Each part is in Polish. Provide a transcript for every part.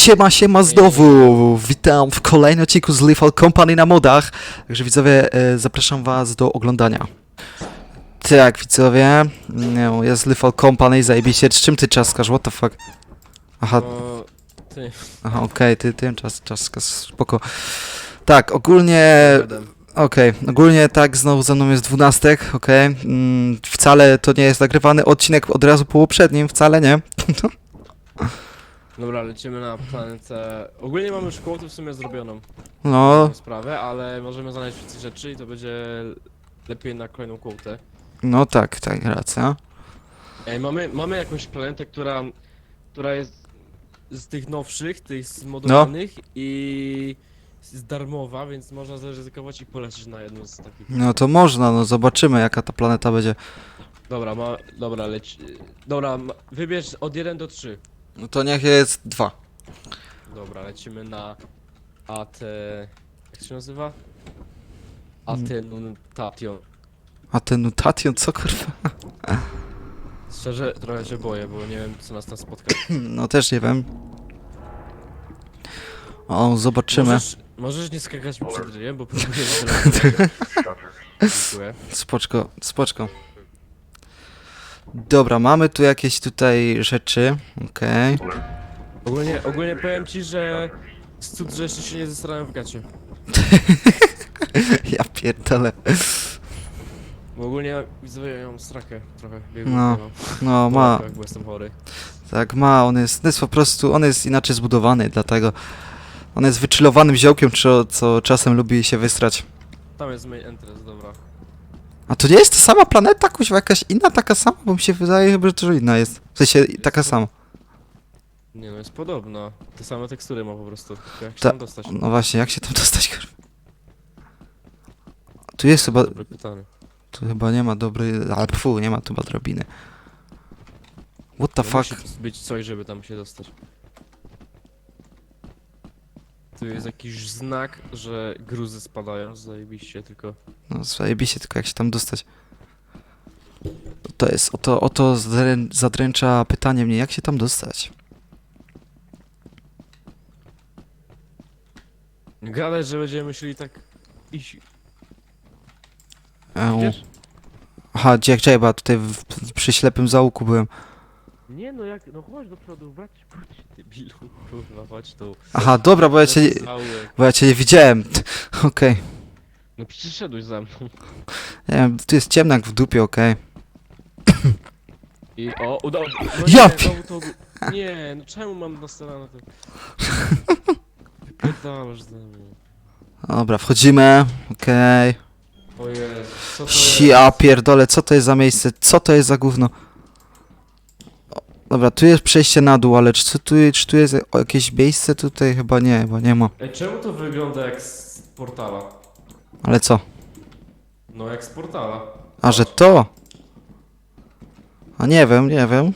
Siema, siema znowu! Witam w kolejnym odcinku z Lethal Company na modach. Także widzowie, e, zapraszam was do oglądania. Tak, widzowie, jest Lethal Company, zajebiście. Z czym ty czaskasz? What the fuck? Aha, ty. aha okej, ty tym czas, czaskasz, spoko. Tak, ogólnie, okej, ogólnie tak, znowu ze mną jest dwunastek, okej. Mm, wcale to nie jest nagrywany odcinek od razu po poprzednim, wcale nie. Dobra, lecimy na planetę. Ogólnie mamy szkołę tu w sumie zrobioną. No, Tą sprawę, ale możemy znaleźć więcej rzeczy i to będzie lepiej na kolejną kłótę. no tak, tak, racja. Ej, mamy, mamy jakąś planetę, która, która jest z tych nowszych, tych zmodowanych i jest darmowa, więc można zaryzykować i polecieć na jedną z takich. No to można, no zobaczymy jaka ta planeta będzie. Dobra, ma, dobra, leć. Dobra, ma, wybierz od 1 do 3. No to niech jest dwa. Dobra, lecimy na AT... jak się nazywa? Atenutation. A ten Nutation, co kurwa? Szczerze, trochę się boję, bo nie wiem, co nas tam spotka. No też nie wiem. O, zobaczymy. Możesz, możesz nie skakać mi przed ryjem, bo próbuję. Dziękuję. Spoczko, spoczko. Dobra, mamy tu jakieś tutaj rzeczy. Okej. Ogólnie, ogólnie powiem ci, że z cud, że jeszcze się nie zesrałem w gacie. Ja pierdolę. Bo ogólnie widzę, ja mam strakę trochę. No, mam. No ma, jestem chory. tak ma, on jest, on jest po prostu, on jest inaczej zbudowany, dlatego on jest wyczulowanym ziołkiem, co, co czasem lubi się wystrać. Tam jest main entrance, dobra. A to nie jest ta sama planeta, kuźwa, jakaś inna taka sama? Bo mi się wydaje, że to inna jest. W sensie, taka sama. Nie no, jest podobna. Te same tekstury ma po prostu. tylko Jak się Ta- tam dostać? No właśnie, jak się tam dostać, kurwa? Tu jest chyba, Dobre pytanie. tu chyba nie ma dobrej, ale fu, nie ma tu chyba drabiny. What the No fuck? Musi być coś, żeby tam się dostać. Tu jest jakiś znak, że gruzy spadają, zajebiście, tylko... No zajebiście, tylko jak się tam dostać? To jest, oto, oto zadrę, zadręcza pytanie mnie, jak się tam dostać? Gadać, że będziemy myśleli tak... Iść... Eł. Idziesz? Aha, gdzie, gdzie, bo ja tutaj w, przy ślepym zaułku byłem. Nie no, jak... No chodź do przodu, brać, chodź, debilu, kurwa, chodź tu. Aha, dobra, bo ja cię, nie- Zaułek. bo ja cię nie widziałem. Okej. No przecież szedłeś za mną. Nie wiem, tu jest ciemno jak w dupie, okej. I o, udało się. No Ja nie, pi- znowu to... Nie, no czemu mam nastawione to... Wypierdalasz ze mnie. Dobra, wchodzimy, okej. O Jezu, co to jest? Ja pierdolę, co to jest za miejsce? Co to jest za gówno? O, Dobra, tu jest przejście na dół, ale czy, tu, czy tu jest jakieś miejsce? Tutaj chyba nie, chyba nie ma. Ej, czemu to wygląda jak z portala? Ale co? No jak z portala. A, że to? A nie wiem, nie wiem.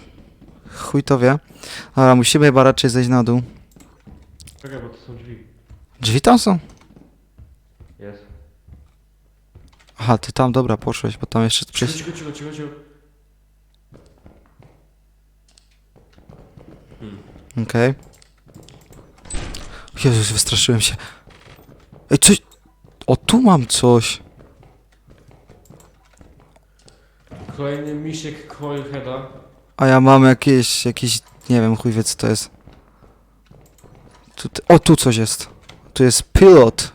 Chuj to wie. Dobra, musimy chyba raczej zejść na dół. Czekaj, bo to są drzwi. Drzwi tam są? Jest. Aha, ty tam, dobra, poszłeś, bo tam jeszcze Cicho, przejść. cicho, cicho, cicho, cicho. Okej. Jezus, wystraszyłem się. Ej, coś... O, tu mam coś. Kolejny misiek Coilheada. A ja mam jakieś, jakiś, nie wiem, chuj wie co to jest. Tu, o, tu coś jest. Tu jest pilot.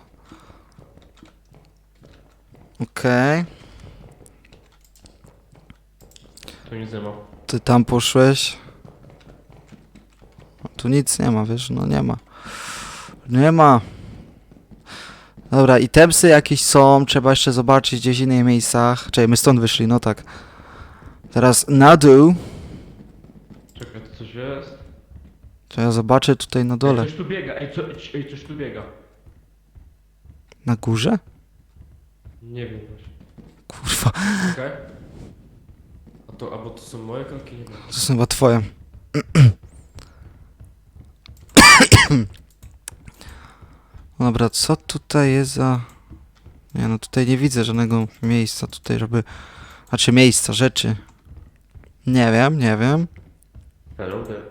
Okej. Tu nic nie ma. Ty tam poszłeś. Tu nic nie ma, wiesz, no nie ma. Nie ma. Dobra, i tempsy jakieś są, trzeba jeszcze zobaczyć gdzieś w innych miejscach. Czekaj, my stąd wyszli, no tak. Teraz na dół. Czekaj, to coś jest? To ja zobaczę tutaj na dole. Ej, coś tu biega, ej, co, ej, coś tu biega. Na górze? Nie wiem właśnie. Kurwa, Czekaj. A to, albo to są moje kroki? Nie wiem. to są chyba twoje. Dobra, co tutaj jest za... Nie no, tutaj nie widzę żadnego miejsca tutaj, żeby... Znaczy miejsca, rzeczy. Nie wiem, nie wiem. Hello there.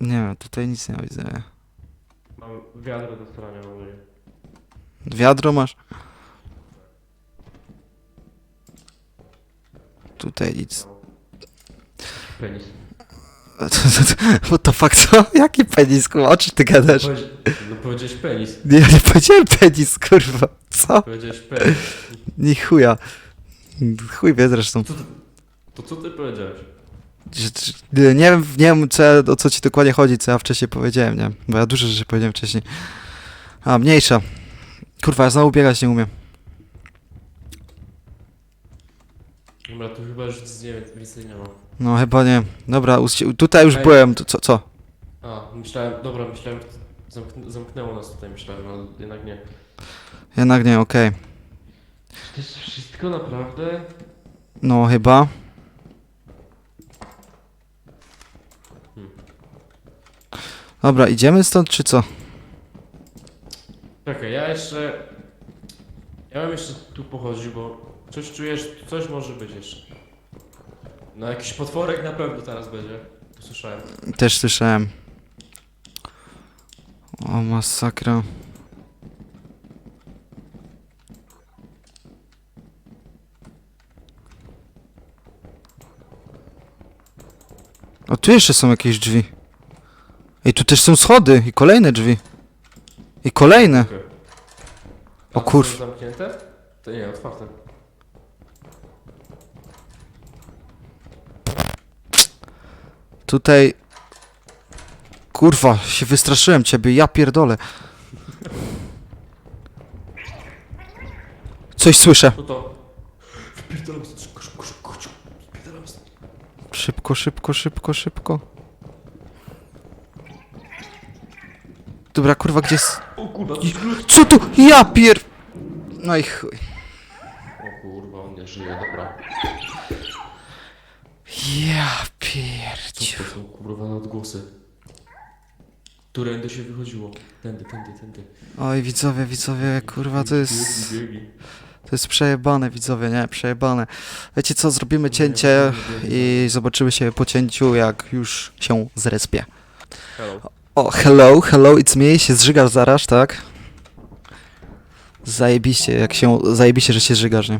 Nie wiem, tutaj nic nie widzę. Mam wiadro do strania mam. Wiadro masz? Tutaj nic. Penis. What the fuck, co? Jaki penis, kurwa? O czym ty gadasz? Powiedz- No powiedziałeś penis. Nie, ja nie powiedziałem penis, kurwa. Co? Powiedziałeś penis. Ni chuja. Chuj wie zresztą. To co ty powiedziałeś? Nie, nie wiem, nie wiem co, o co ci dokładnie chodzi, co ja wcześniej powiedziałem, nie? Bo ja dużo rzeczy powiedziałem wcześniej. A, mniejsza. Kurwa, ja znowu biegać nie umiem. Dobra, tu chyba już nic nie, więcej nie ma. No chyba nie. Dobra, uści- tutaj już Ej. byłem, to co? co? A, myślałem, dobra, myślałem, zamkn zamknęło nas tutaj, myślałem, ale jednak nie. Jednak nie, okej. To jest wszystko naprawdę? No chyba. Hmm. Dobra, idziemy stąd, czy co? Czekaj, ja jeszcze... Ja bym jeszcze tu pochodził, bo coś czujesz, coś może być jeszcze. No jakiś potworek na pewno teraz będzie. To słyszałem. Też słyszałem. O, masakra. O, tu jeszcze są jakieś drzwi. I tu też są schody i kolejne drzwi. I kolejne. Okej. O kurw. Zamknięte? To nie, otwarte. Tutaj... Kurwa, się wystraszyłem ciebie, ja pierdolę. Coś słyszę. To? Wpierdalam stąd, szybko, szybko, szybko, szybko. Wpierdalam stąd. Szybko, szybko, szybko, szybko. Dobra, kurwa, gdzie jest... O kurwa, coś glut. Co tu? Ja pier... No i chuj. O kurwa, on nie żyje, dobra. Ja Co pierdziu. to są kurwa na odgłosy? Którędy się wychodziło? Tędy, tędy, tędy. Oj, widzowie, widzowie, kurwa, to jest... Biegi, biegi. To jest przejebane, widzowie, nie? Przejebane. Wiecie co, zrobimy cięcie i zobaczymy się po cięciu, jak już się zrespie. Hello. O, hello, hello, it's me, się zżygasz zaraz, tak? Zajebiście, jak się, zajebiście, że się zżygasz, nie?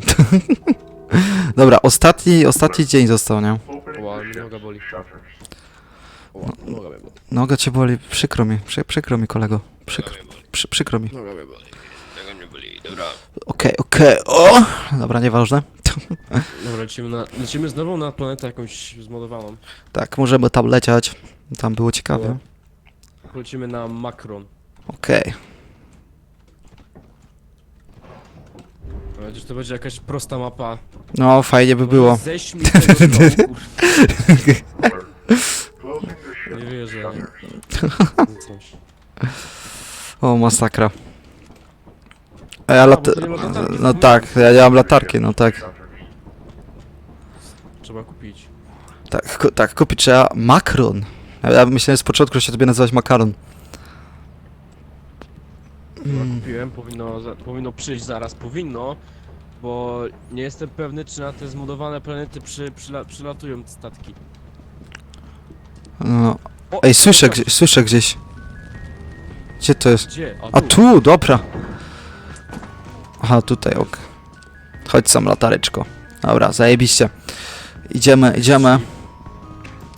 Dobra, ostatni, ostatni dzień został, nie? Ła, noga boli. Ła, noga mnie boli. Noga cię boli, przykro mi, przy, przykro mi, kolego. Przykro, przy, przykro mi. Noga mnie boli. Noga mnie boli, dobra. Okej, okej, o! Dobra, nieważne. Dobra, lecimy, na, lecimy znowu na planetę jakąś zmodowaną. Tak, możemy tam lecieć. Tam było ciekawie. Lecimy na Macron. Okej. Chociaż to będzie jakaś prosta mapa. No, fajnie by było. Dołu, kurwa. Nie wierzę. Coś. O, masakra. A ja lat... bo to nie ma latarki. No tak, ja nie mam latarki, no tak. Trzeba kupić. Tak, ku, tak kupić trzeba makron. Ja, myślałem z początku, że się tobie nazywać makaron. Chyba Mm. kupiłem, powinno, za, powinno przyjść zaraz, powinno, bo nie jestem pewny, czy na te zmodowane planety przy, przyla, przylatują statki. No. O, Ej, słyszę, gdzie, słyszę gdzieś. Gdzie to jest? Gdzie? A tu, dobra. Aha, tutaj, ok. Chodź sam, latareczko. Dobra, zajebiście. Idziemy, idziemy.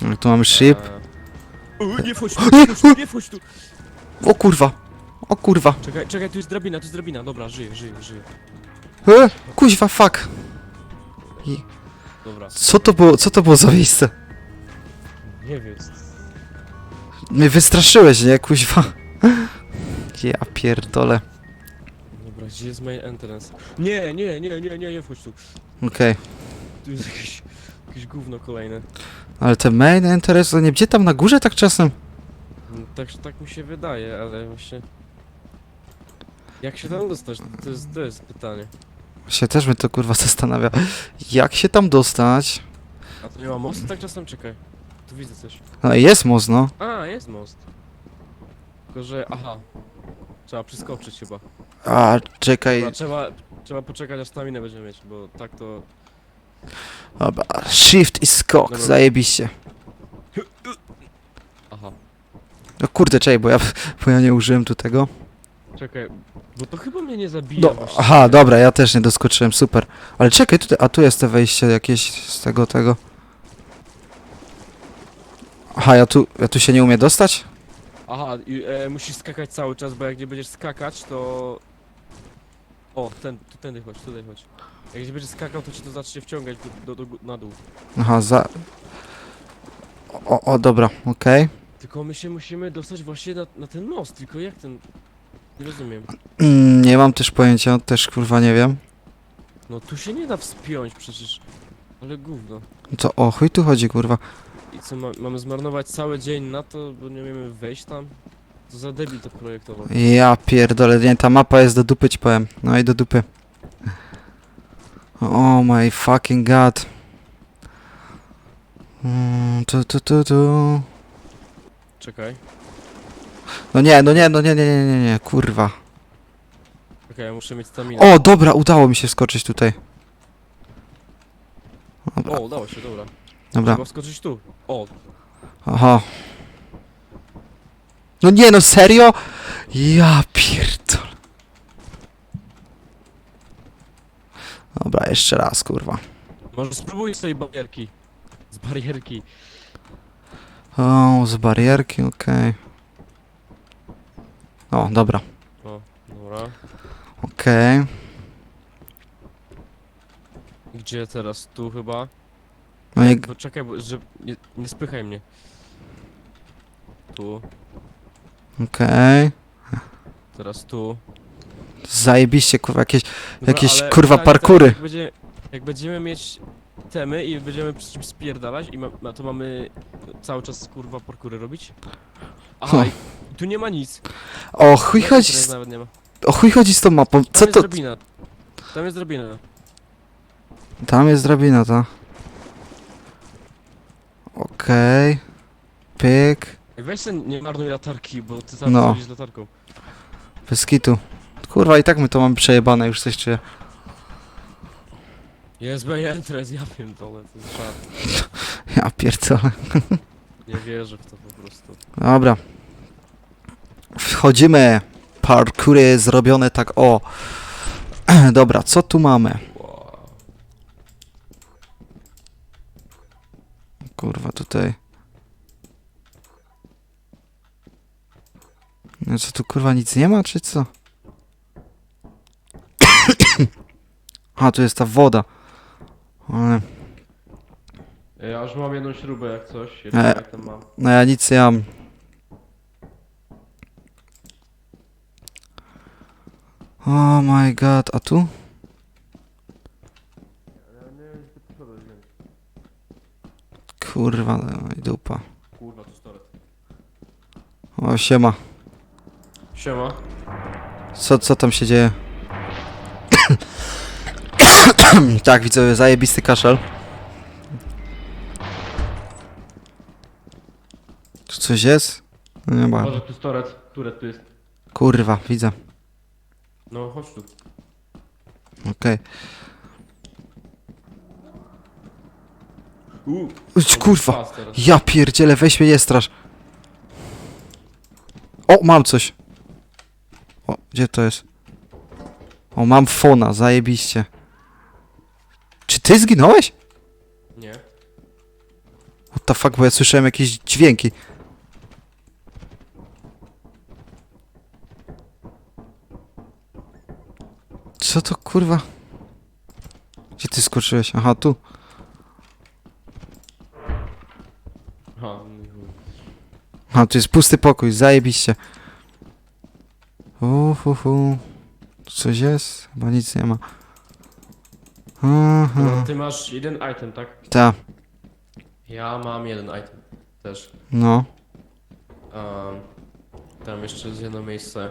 No, Tu mamy ship. Eee. O, nie wchodź tu, nie wchodź tu, nie wchodź tu! O kurwa. O kurwa. Czekaj, czekaj, tu jest drabina, tu jest drabina, dobra, żyję, żyję, żyję. E, kuźwa, fuck. I, Dobra, co to było, co to było za miejsce? nie wiem. Mnie wystraszyłeś, nie, kuźwa. Ja pierdolę. Dobra, gdzie jest main entrance? Nie, nie, nie, nie, nie, nie wchodź tu. Okej. Tu jest jakieś, jakieś gówno kolejne. Ale te main interest, to nie gdzie tam na górze tak czasem? No, Tak, tak mi się wydaje, ale właśnie... Jak się tam dostać? To jest, to jest pytanie. Się też mnie to kurwa zastanawia. Jak się tam dostać? A to nie ma mostu tak czasem? Czekaj. Tu widzę coś. No jest most, no. A, jest most. Tylko, że... aha. Trzeba przeskoczyć chyba. A, czekaj. Trzeba, trzeba poczekać aż staminę będziemy mieć, bo tak to... Dobra, shift i skok, Dobra. zajebiście. Aha. No kurde, czekaj, bo ja, bo ja nie użyłem tu tego. Czekaj, bo to chyba mnie nie zabija No, właśnie. aha, dobra, ja też nie doskoczyłem, super. Ale czekaj, tutaj, a tu jest to wejście jakieś z tego, tego. Aha, ja tu, ja tu się nie umiem dostać? Aha, i, e, musisz skakać cały czas, bo jak nie będziesz skakać, to... O, ten, tu, tędy chodź, tutaj chodź. Jak nie będziesz skakał, to cię to zacznie wciągać do, do, do, na dół. Aha, za... O, o dobra, okej. Tylko my się musimy dostać właśnie na, na ten most, tylko jak ten... Nie rozumiem. Mm, nie mam też pojęcia, też kurwa nie wiem. No tu się nie da wspiąć przecież. Ale gówno. To o chuj tu chodzi, kurwa. I co, ma, mamy zmarnować cały dzień na to, bo nie umiemy wejść tam? To za debil to projektował. Ja pierdolę, nie, ta mapa jest do dupy ci powiem. No i do dupy. Oh my fucking god. Mm, tu, tu, tu, tu. Czekaj. No nie, no nie, no nie, nie, nie, nie, nie, kurwa. Czekaj, ja muszę mieć staminę. O, dobra, udało mi się skoczyć tutaj. Dobra, O, udało się, dobra. dobra. Trzeba wskoczyć tu. O, Aha. No nie, no serio? Ja pierdol. Dobra, jeszcze raz, kurwa. może spróbuj z tej barierki. Z barierki. O, z barierki, okej. O, dobra, O, dobra. okej. Gdzie teraz? Tu chyba? No i Bo czekaj, bo, że nie, nie spychaj mnie. Tu, okej. teraz tu. Zajebiście, kurwa, jakieś... Dobra, Jakieś, ale kurwa, pytanie parkury. teraz, Jak, będzie, jak będziemy mieć temy i będziemy przy czymś spierdalać i ma, to mamy cały czas kurwa parkury robić? Aha, Huh. i tu nie ma nic. O chuj Tutaj chodzi z... nawet nie ma. O chuj chodzi z tą mapą, co jest to... drabina. Tam jest drabina. Tam jest drabina, ta. Okej. Pyk. Ej, Weź ten, nie marnuj latarki, bo ty tam No. no. z latarką. Bez kitu. Kurwa, i tak my to mamy przejebane, już coś czuję. Jest entrance, ja pierdolę, to jest żart. Ja pierdolę. Nie wierzę w to po prostu. Dobra. Wchodzimy. Parkury zrobione tak o. Dobra, co tu mamy? Wow. Kurwa, tutaj. No co tu kurwa nic nie ma, czy co? A, tu jest ta woda. Ale, Ja już mam jedną śrubę jak coś, E. jak tam mam. no ja nic nie mam. Oh my god, a tu? Kurwa, no i dupa. Kurwa, tu stolet. O, siema. Siema. Co, co tam się dzieje? tak, widzowie, zajebisty kaszel. Tu coś jest? No nie ma. Może tu storet, turet tu jest. Kurwa, widzę. No, chodź tu. Okej. Okay. Kurwa. Pas teraz. Ja pierdzielę, weź mnie nie strasz. O, mam coś. O, gdzie to jest? O, mam fona, zajebiście. Czy ty zginąłeś? Nie. What the fuck, bo ja słyszałem jakieś dźwięki. Co to kurwa? Gdzie ty skoczyłeś? Aha, tu. Aha, no i chuj. A, tu jest pusty pokój, zajebiście. Uhuhu. Tu coś jest? Chyba nic nie ma. Aha. ty masz jeden item, tak? Ta, Ja mam jeden item. Też. no. Um, tam jeszcze jest jedno miejsce.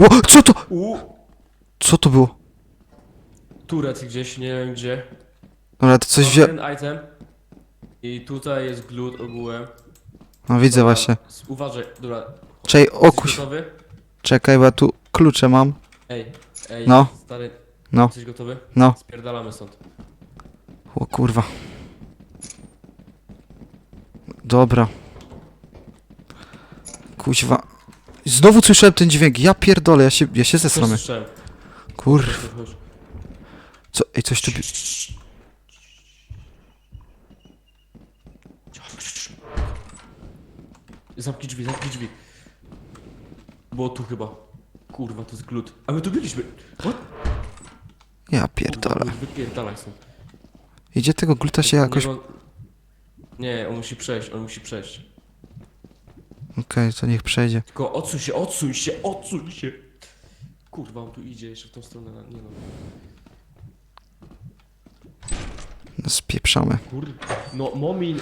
O, co to? U, Co to było? turet gdzieś, nie wiem gdzie. Dobra, to coś Mam wzię... jeden item. I tutaj jest glut ogółem. No widzę właśnie. s- Uważaj, dobra. Czekaj, o Jesteś kuś. gotowy? Czekaj, bo ja tu klucze mam. Ej, ej, No. stary. No. Jesteś gotowy? No. Spierdalamy stąd. O kurwa. Dobra. Kuźwa. Znowu słyszałem ten dźwięk, ja pierdolę, ja się, ja się Też zesramy. słyszałem. Kur... Chodź. Co? Ej, coś tu... bi- Zamknij drzwi, zamknij drzwi. Było tu chyba. Kurwa, to jest glut. A my tu byliśmy. What? Ja pierdolę. Wypierdalaj. Idzie tego gluta się jakoś... Okej, Nie, on musi przejść, on musi przejść. to niech przejdzie. Tylko odsuń się, odsuń się, odsuń się. Kurwa, on tu idzie jeszcze w tą stronę. Nie no. No spieprzamy. Kur... No, Momin.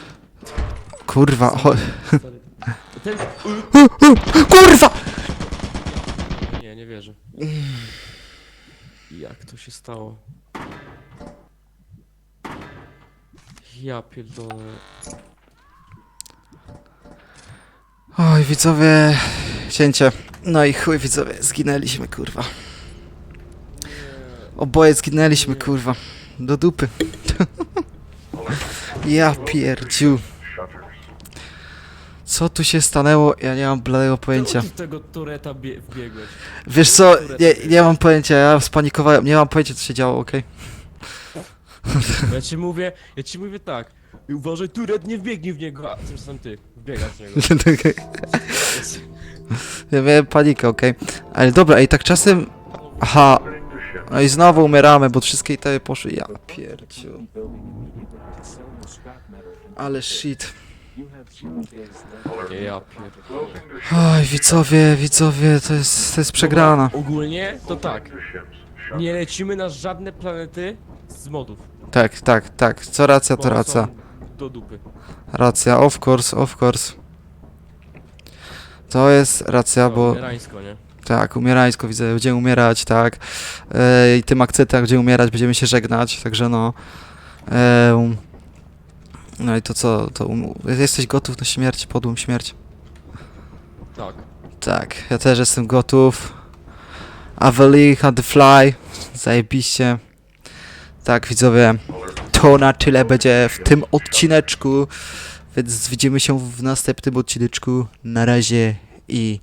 Kurwa. Stary. Ten... Kurwa! Nie, nie wierzę. Jak to się stało? Ja pierdolę. Oj, widzowie... Cięcie. No i chuj, widzowie, zginęliśmy, kurwa. Oboje zginęliśmy, kurwa. Do dupy. ja pierdziu. Co tu się stanęło? Ja nie mam bladego pojęcia. Czemu ty tego tureta bie- wbiegłeś? Wiesz co, nie, nie mam pojęcia, ja spanikowałem, nie mam pojęcia co się działo, okej? Ja ci mówię, ja ci mówię tak. Uważaj, turet nie wbiegnie w niego, a tymczasem ty wbiegasz w niego. ja miałem panikę, okej? Ale dobra, i tak czasem... Aha, no i znowu umieramy, bo wszystkie te poszły, ja pierdziu. Ale shit. Nie, ja pierdolę. Oj, widzowie, widzowie, to jest, to jest przegrana. Ogólnie to tak. Nie lecimy na żadne planety z modów. Tak, tak, tak, co racja, to racja. są Do dupy. Racja, of course, of course. To jest racja, bo... Umerańsko, nie? Tak, umierańsko widzę, będziemy umierać, tak. E, I tym akcentem, gdzie umierać, będziemy się żegnać, także no. E, um, no i to co, to um, jesteś gotów na śmierć, podłą śmierć? Tak. Tak, ja też jestem gotów. Aveli, the fly, zajebiście. Tak, widzowie, to na tyle będzie w tym odcineczku, więc widzimy się w następnym odcineczku. Na razie i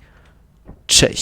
cześć.